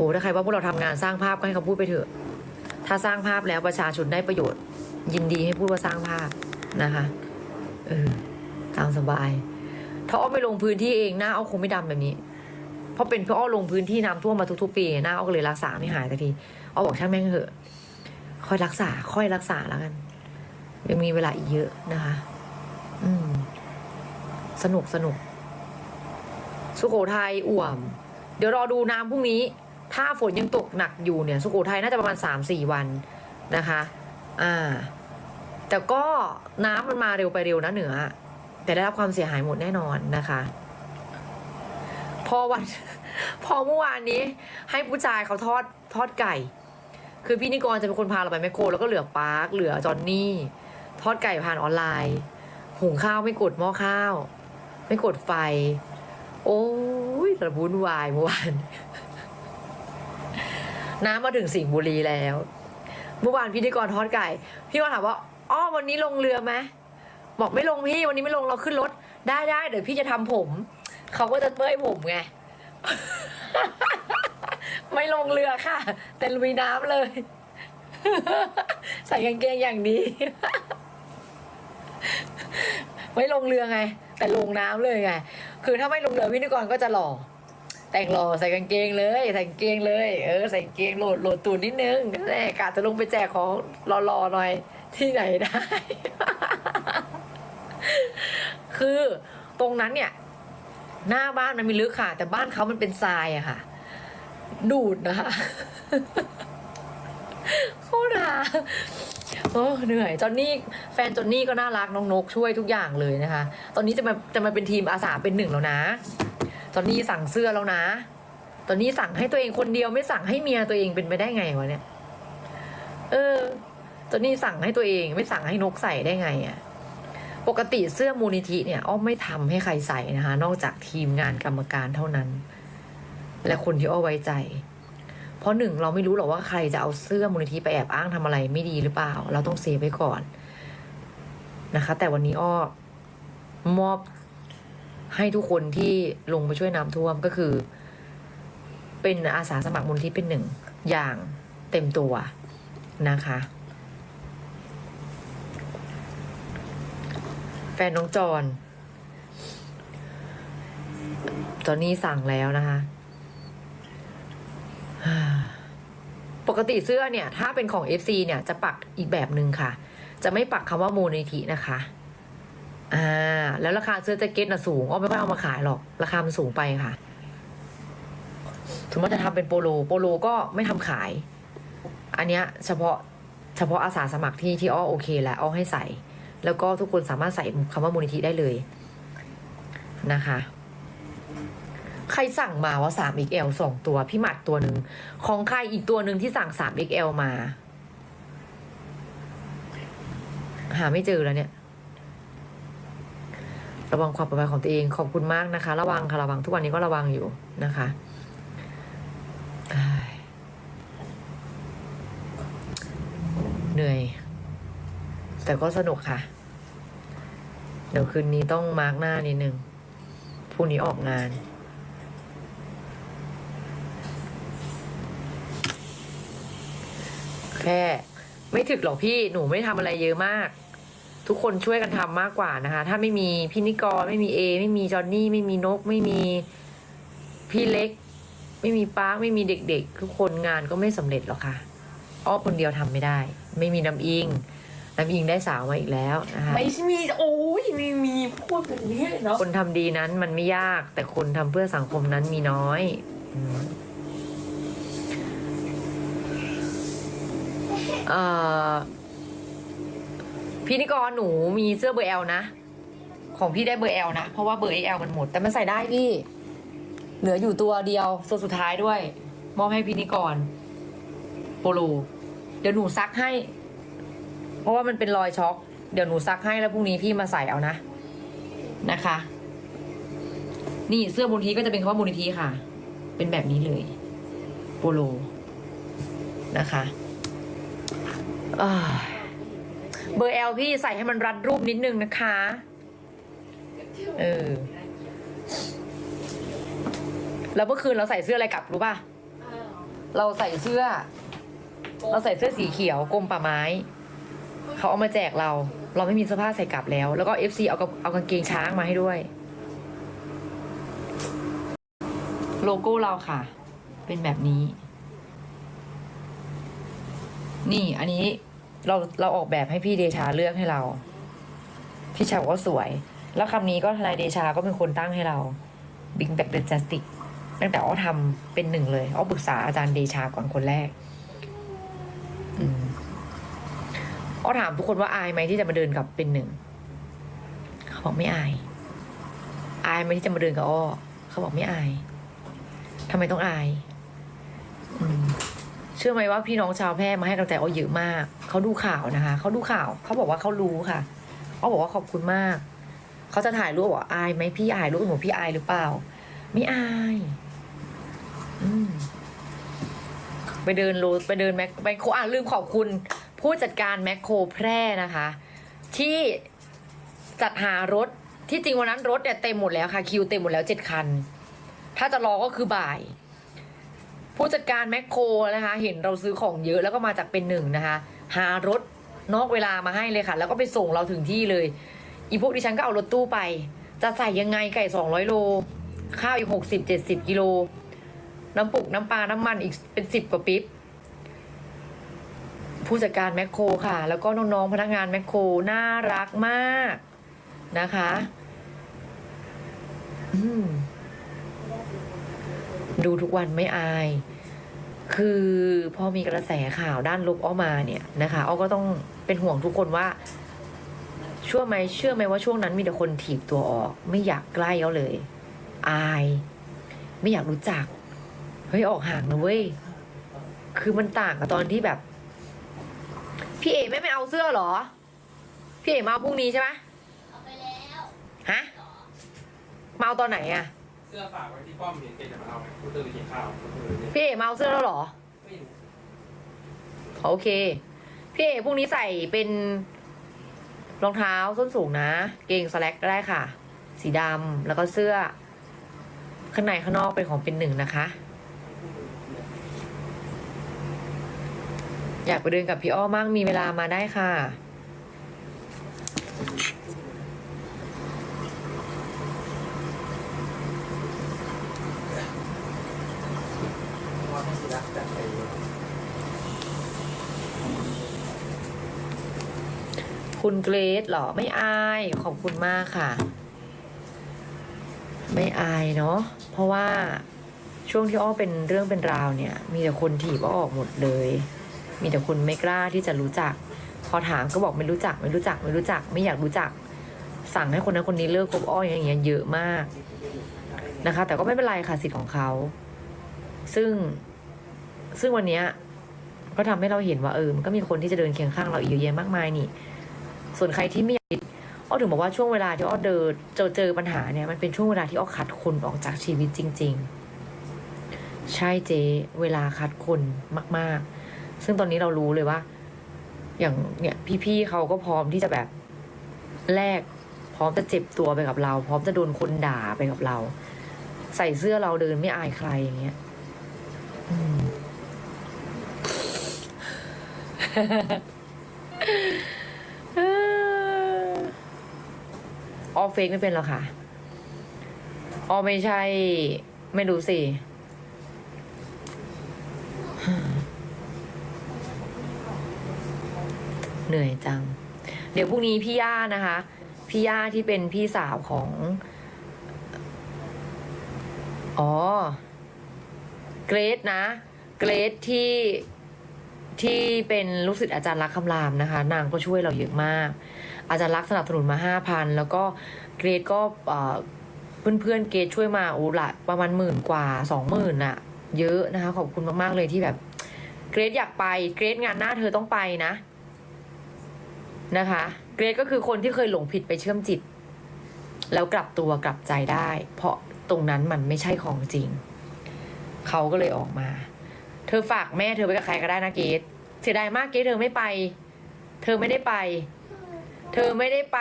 อ้ถ้าใครว่าพวกเราทำงานสร้างภาพก็ให้เขาพูดไปเถอะ ถ้าสร้างภาพแล้วประชาชนได้ประโยชน์ ยินดีให้พูดว่าสร้างภาพนะคะเออตามสบาย ถ้าอ้อไม่ลงพื้นที่เองหน้าอ้อคงไม่ดำแบบนี้ เพราะเป็นเพราะอ้อลงพื้นที่น้ำท่วมมาทุกๆปีหน้าอ้อก็เลยรักษาไม่หายสักทีอ้อบอกช่างแม่งเถอะค่อยรักษา ค่อยรักษาแล้วกันยังมีเวลาอีกเยอะนะคะ อืม สนุกสนุก สุโขทัยอ่วม เดี๋ยวรอดูน้ำพรุ่งนี้ ถ้าฝนยังตกหนักอยู่เนี่ยสุโขทัยน่าจะประมาณสามสี่วันนะคะอ่าแต่ก็น้ำมันมาเร็วไปเร็วนะเหนือ แต่ได้รับความเสียหายหมดแน่นอนนะคะ พอวัน พอเมื่อวานนี้ ให้ผู้ชายเขาทอดทอดไก่ คือพี่นิกรจะเป็นคนพาเราไปแมคโคร แล้วก็เหลือปาร์คเหลือจอนนี่ ทอดไก่ผ่านออนไลน์หุงข้าวไม่กดหม้อข้าว ไม่กดไฟ โอ้ยระบุนวายเมื่อวาน น้ำมาถึงสิงห์บุรีแล้ว เมื่อวานพิธีกรทอดไก่ พี่ก็ถามว่าอ้อวันนี้ลงเรือไหมบอกไม่ลงพี่วันนี้ไม่ลงเราขึ้นรถ ได้ได้เดี๋ยวพี่จะทำผม เขาก็จะเต้ยผมไง ไม่ลงเรือค่ะ แต่ลุยน้ำเลย ใส่กางเกงอย่างนี้ ไม่ลงเรือไง แต่ลงน้ำเลยไง คือถ้าไม่ลงเรือพิธีกรก็จะหล่อ แต่งหล่อใส่กางเกงเลย ใส่กางเกงเลย เออใส่กางเกงโหลดโหลดตูนนิดนึงแน่กะจะลงไปแจกของรอๆหน่อยที่ไหนได้ คือตรงนั้นเนี่ย หน้าบ้านมันมีลึกค่ะ แต่บ้านเขามันเป็นทรายอะค่ะ ดูดนะคะโคตรหาโอ้เหนื่อยจอนนี่แฟนจอนนี่ก็น่ารักน้องนกช่วยทุกอย่างเลยนะคะ ตอนนี้จะมาจะมาเป็นทีมอาสาเป็นหนึ่งแล้วนะ ตอนนี้สั่งเสื้อแล้วนะ ตอนนี้สั่งให้ตัวเองคนเดียวไม่สั่งให้เมียตัวเองเป็นไปได้ไงวะเนี่ย เออ ตอนนี้สั่งให้ตัวเองไม่สั่งให้นกใส่ได้ไงอะ่ะ ปกติเสื้อมูลนิธิเนี่ยอ้อมไม่ทำให้ใครใส่นะคะ นอกจากทีมงานกรรมการเท่านั้น และคนที่อ้อไว้ใจ เพราะหนึ่งเราไม่รู้หรอกว่าใครจะเอาเสื้อมูลนิธิไปแอบอ้างทำอะไรไม่ดีหรือเปล่า เราต้องเซฟไว้ก่อนนะคะ แต่วันนี้อ้อมอบ ให้ทุกคนที่ลงไปช่วยน้ำท่วมก็คือ เป็นอาสาสมัครมูลที่เป็นหนึ่งอย่างเต็มตัวนะคะ แฟนน้องจอนตอนนี้สั่งแล้วนะคะ ปกติเสื้อเนี่ย ถ้าเป็นของ FC เนี่ย จะปักอีกแบบหนึ่งค่ะ จะไม่ปักคำว่ามูลนิธินะคะ อ่า แล้วราคาเสื้อแจ็คเก็ตน่ะสูงอ้อไม่ค่อยเอามาขายหรอก ราคามันสูงไปค่ะถึงว่าจะทำเป็นโปโล โปโลก็ไม่ทำขาย อันเนี้ยเฉพาะเฉพาะอาสาสมัครที่ที่อ้อโอเคแล้วอ้อให้ใส่ แล้วก็ทุกคนสามารถใส่คำว่ามูลนิธิได้เลยนะคะ ใครสั่งมาว่าสาม XL สองตัว พี่หมัดตัวหนึ่ง ของใครอีกตัวหนึ่งที่สั่งสาม XL มา หาไม่เจอแล้วเนี่ย ระวังความปลอดภัยของตัวเองขอบคุณมากนะคะ ระวังค่ะระวังทุกวันนี้ก็ระวังอยู่นะคะเหนื่อย แต่ก็สนุกค่ะ เดี๋ยวคืนนี้ต้องมาร์กหน้านิดนึงพรุ่งนี้ออกงานแค่ไม่ถึกหรอกพี่หนูไม่ทำอะไรเยอะมาก ทุกคนช่วยกันทำมากกว่านะคะ ถ้าไม่มีพี่นิกรไม่มีเอ ไม่มีจอนนี่ไม่มีนก ไม่มีพี่เล็ก ไม่มีปาร์คไม่มีเด็ก ๆ ทุกคนงานก็ไม่สำเร็จหรอกค่ะอ้อคนเดียวทำไม่ได้ ไม่มีน้ำอิงน้ำอิงได้สาวมาอีกแล้วนะคะไม่ใช่มีโอ้ยมีมีพูดแบบนี้เลยเนาะคนทำดีนั้นมันไม่ยาก แต่คนทำเพื่อสังคมนั้นมีน้อยอืมเอ่อ พี่นิกรหนูมีเสื้อเบอร์เอลนะ ของพี่ได้เบอร์เอลนะ เพราะว่าเบอร์เอลมันหมด แต่มันใส่ได้พี่ เหลืออยู่ตัวเดียวตัวสุดท้ายด้วย มอบให้พี่นิกรโปโลเดี๋ยวหนูซักให้ เพราะว่ามันเป็นรอยช็อก เดี๋ยวหนูซักให้แล้วพรุ่งนี้พี่มาใส่เอานะ นะคะ นี่เสื้อมูลนิธิก็จะเป็นคำว่ามูลนิธิค่ะ เป็นแบบนี้เลย โปโลนะคะอ่า เบอร์เอลพี่ใส่ให้มันรัดรูปนิดนึงนะคะ เออ แล้วเมื่อคืนเราใส่เสื้ออะไรกลับรู้ป่ะ เราใส่เสื้อ เราใส่เสื้อสีเขียวกรมป่าไม้ เขาเอามาแจกเรา เราไม่มีเสื้อผ้าใส่กลับแล้ว แล้วก็เอฟซีเอากระเอากางเกงช้างมาให้ด้วย โลโก้เราค่ะ เป็นแบบนี้ นี่อันนี้ เราเราออกแบบให้พี่เดชาเลือกให้เรา พี่ชาบอกว่าสวย แล้วคำนี้ก็ทนายเดชาก็เป็นคนตั้งให้เรา Big Back the Justice ตั้งแต่อ้อทำเป็นหนึ่งเลยอ้อปรึกษาอาจารย์เดชาก่อนคนแรกอือ้อถามทุกคนว่าอายไหมที่จะมาเดินกับเป็นหนึ่งเขาบอกไม่อาย อายไหมที่จะมาเดินกับอ้อเขาบอกไม่อายทำไมต้องอาย อืม เชื่อไหมว่าพี่น้องชาวแพร่มาให้กำลังใจอ้อเยอะมาก เขาดูข่าวนะคะ เขาดูข่าว เขาบอกว่าเขารู้ค่ะอ้อบอกว่าขอบคุณมาก เขาจะถ่ายรูปบอกว่าอายไหมพี่อายรูปหนูพี่อายหรือเปล่า ไม่อายอืมไปเดินโรไปเดินแมคแมคโคอะลืมขอบคุณ ผู้จัดการแมคโครแพร่นะคะ ที่จัดหารถที่จริงวันนั้นรถเนี่ยเต็มหมดแล้วค่ะ คิวเต็มหมดแล้วเจ็ดคัน ถ้าจะรอก็คือบ่าย ผู้จัดการแมคโครนะคะ เห็นเราซื้อของเยอะแล้วก็มาจากเป็นหนึ่งนะคะ หารถนอกเวลามาให้เลยค่ะ แล้วก็ไปส่งเราถึงที่เลย อีพวกดิฉันก็เอารถตู้ไป จะใส่ยังไงไก่สองร้อยโล ข้าวอีกหกสิบเจ็ดสิบกิโล น้ำปุกน้ำปลา น้ำมันอีกเป็นสิบกว่าปิ๊บ ผู้จัดการแมคโครค่ะ แล้วก็น้องๆพนักงานแมคโครน่ารักมากนะคะ อืม ดูทุกวันไม่อาย คือพอมีกระแสข่าวด้านลบออกมาเนี่ยนะคะอ้อก็ต้องเป็นห่วงทุกคนว่าเชื่อไหมเชื่อไหมว่าช่วงนั้นมีแต่คนถีบตัวออก ไม่อยากใกล้เขาเลย อาย ไม่อยากรู้จักเฮ้ยออกห่างนะเว้ยคือมันต่างกับตอนที่แบบ พี่เอ๋ไม่ไม่เอาเสื้อเหรอ พี่เอ๋มาเอาพรุ่งนี้ใช่ไหมเอาไปแล้วฮะมาเอาตอนไหนอะ เสื้อฝากไว้ที่ป้อมเห็นแกจะมาเอาไหมกูตื่นไปกินข้าวกูตื่นเนี่ยพี่เอ๋มาเอาเสื้อแล้วเหรอ ไม่รู้โอเค พี่เอ๋พรุ่งนี้ใส่เป็นรองเท้าส้นสูงนะ เกงสแล็กก็ได้ค่ะ สีดำแล้วก็เสื้อ ข้างในข้างนอกเป็นของเป็นหนึ่งนะคะ อยากไปเดินกับพี่อ้อมากมีเวลามาได้ค่ะ ไม่สิรักจัดไปคุณเกรซเหรอ ไม่อาย ขอบคุณมากค่ะ ไม่อายเนาะเพราะว่าช่วงที่อ้อเป็นเรื่องเป็นราวเนี่ย มีแต่คนถีบอ้อออกหมดเลย มีแต่คนไม่กล้าที่จะรู้จัก พอถามก็บอกไม่รู้จัก ไม่รู้จัก ไม่รู้จัก ไม่อยากรู้จัก สั่งให้คนนั้นคนนี้เลิกคบอ้ออย่างเงี้ยเยอะมากนะคะ แต่ก็ไม่เป็นไรค่ะสิทธิ์ของเขา ซึ่ง ซึ่งวันเนี้ยก็ทำให้เราเห็นว่าเออมันก็มีคนที่จะเดินเคียงข้างเราอีกเยอะแยะมากมายนี่ ส่วนใครที่ไม่อยากอ้อถึงบอกว่าช่วงเวลาที่อ้อเดินเจอเจอปัญหาเนี่ยมันเป็นช่วงเวลาที่อ้อคัดคนออกจากชีวิตจริง ๆ ใช่เจเวลาคัดคนมาก ๆ ซึ่งตอนนี้เรารู้เลยว่า อย่างเนี่ยพี่ๆเขาก็พร้อมที่จะแบบแลกพร้อมจะเจ็บตัวไปกับเรา พร้อมจะโดนคนด่าไปกับเรา ใส่เสื้อเราเดินไม่อายใครอย่างเงี้ย อืม ออฟเฟกไม่เป็นหรอกค่ะ ออไม่ใช่ ไม่รู้สิ เหนื่อยจัง เดี๋ยวพรุ่งนี้พี่ย่านะคะ พี่ย่าที่เป็นพี่สาวของ อ๋อ เกรดนะ เกรดที่ ที่เป็นลูกศิษย์อาจารย์รักคำรามนะคะ นางก็ช่วยเราเยอะมาก อาจารย์รักสนับสนุนมาห้าพันแล้วก็เกรดก็เอ่อเพื่อนๆเกรดช่วยมาโอ้ละประมาณหมื่นกว่าสองหมื่นอะเยอะนะคะ ขอบคุณมากๆเลยที่แบบ เกรดอยากไปเกรดงานหน้าเธอต้องไปนะนะคะ เกรดก็คือคนที่เคยหลงผิดไปเชื่อมจิต แล้วกลับตัวกลับใจได้ เพราะตรงนั้นมันไม่ใช่ของจริง เขาก็เลยออกมา เธอฝากแม่เธอไปกับใครก็ได้นะเกดเสียดายมากเกดเธอไม่ไป เธอไม่ได้ไป เธอไม่ได้ไป